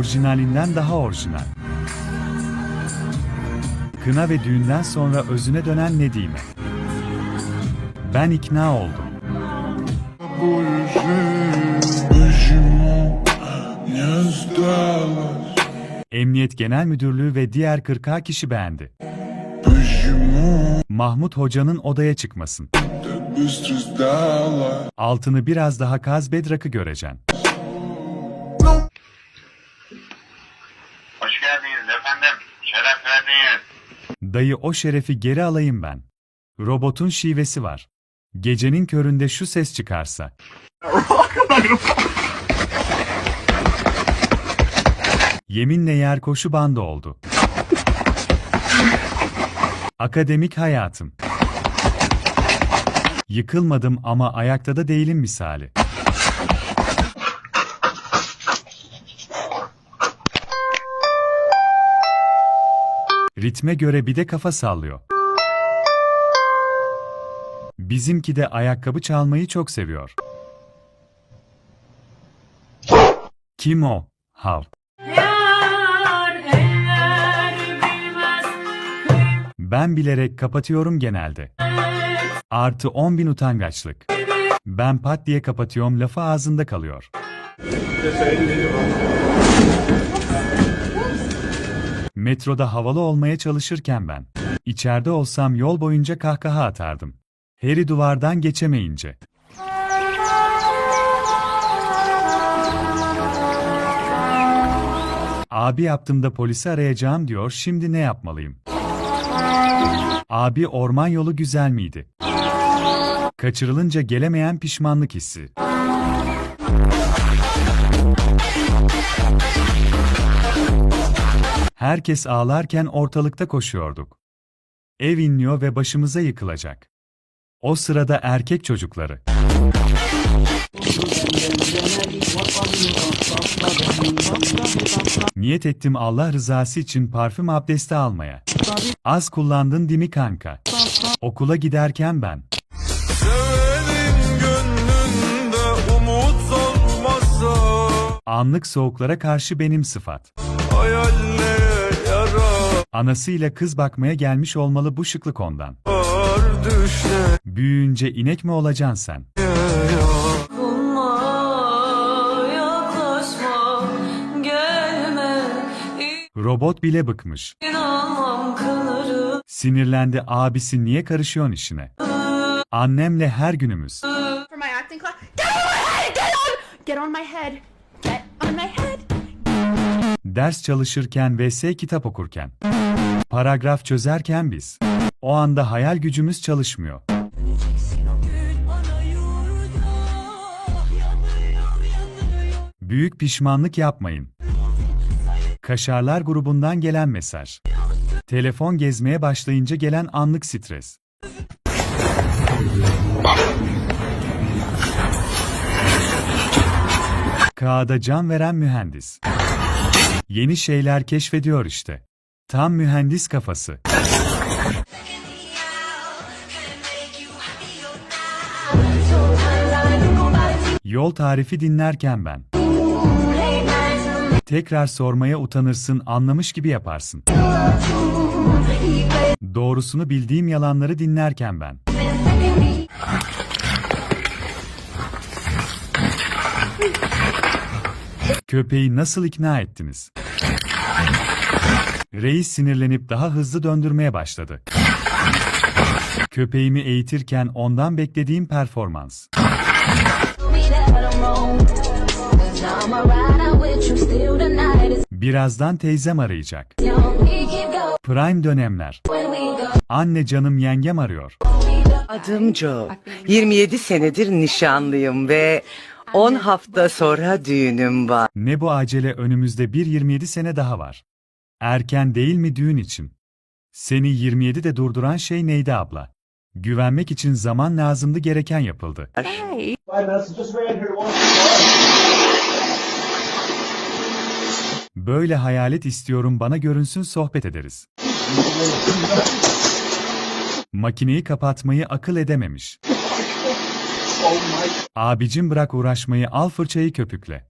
Orijinalinden daha orijinal. Kına ve düğünden sonra özüne dönen Nedime. Ben ikna oldum. Emniyet Genel Müdürlüğü ve diğer 40 kişi beğendi. Mahmut Hoca'nın odaya çıkmasın. Altını biraz daha kaz bedrakı göreceksin. Şeref verdiniz. Dayı o şerefi geri alayım ben. Robotun şivesi var. Gecenin köründe şu ses çıkarsa. Yeminle yer koşu bandı oldu. Akademik hayatım. Yıkılmadım ama ayakta da değilim misali. Ritme göre bir de kafa sallıyor. Bizimki de ayakkabı çalmayı çok seviyor. Kim o? Hav. Ben bilerek kapatıyorum genelde. Artı 10 bin utangaçlık. Ben pat diye kapatıyorum lafı ağzında kalıyor. Metroda havalı olmaya çalışırken ben. İçeride olsam yol boyunca kahkaha atardım. Harry duvardan geçemeyince. Abi yaptığımda polisi arayacağım diyor şimdi ne yapmalıyım? Abi orman yolu güzel miydi? Kaçırılınca gelemeyen pişmanlık hissi. Herkes ağlarken ortalıkta koşuyorduk. Ev inliyor ve başımıza yıkılacak. O sırada erkek çocukları. Niyet ettim Allah rızası için parfüm abdesti almaya. Az kullandın değil mi kanka? Okula giderken ben. Anlık soğuklara karşı benim sıfat. Hayallere yarar Anasıyla kız bakmaya gelmiş olmalı bu şıklık ondan. Büyüyünce inek mi olacaksın sen? Robot bile bıkmış. Sinirlendi abisi niye karışıyorsun işine? Annemle her günümüz. Ders çalışırken vs kitap okurken. Paragraf çözerken biz. O anda hayal gücümüz çalışmıyor. Büyük pişmanlık yapmayın. Kaşarlar grubundan gelen mesaj. Telefon gezmeye başlayınca gelen anlık stres. Kağıda can veren mühendis. Yeni şeyler keşfediyor işte. Tam mühendis kafası. Yol tarifi dinlerken ben. Tekrar sormaya utanırsın, anlamış gibi yaparsın. Doğrusunu bildiğim yalanları dinlerken ben. Köpeği nasıl ikna ettiniz? Reis sinirlenip daha hızlı döndürmeye başladı. Köpeğimi eğitirken ondan beklediğim performans. Birazdan teyzem arayacak. Prime dönemler. Anne canım yengem arıyor. Adım Joe. 27 senedir nişanlıyım ve 10 hafta sonra düğünüm var. Ne bu acele önümüzde bir 27 sene daha var. Erken değil mi düğün için? Seni 27'de durduran şey neydi abla? Güvenmek için zaman lazımdı gereken yapıldı. Böyle hayalet istiyorum bana görünsün sohbet ederiz. Makineyi kapatmayı akıl edememiş. Abicim bırak uğraşmayı al fırçayı köpükle.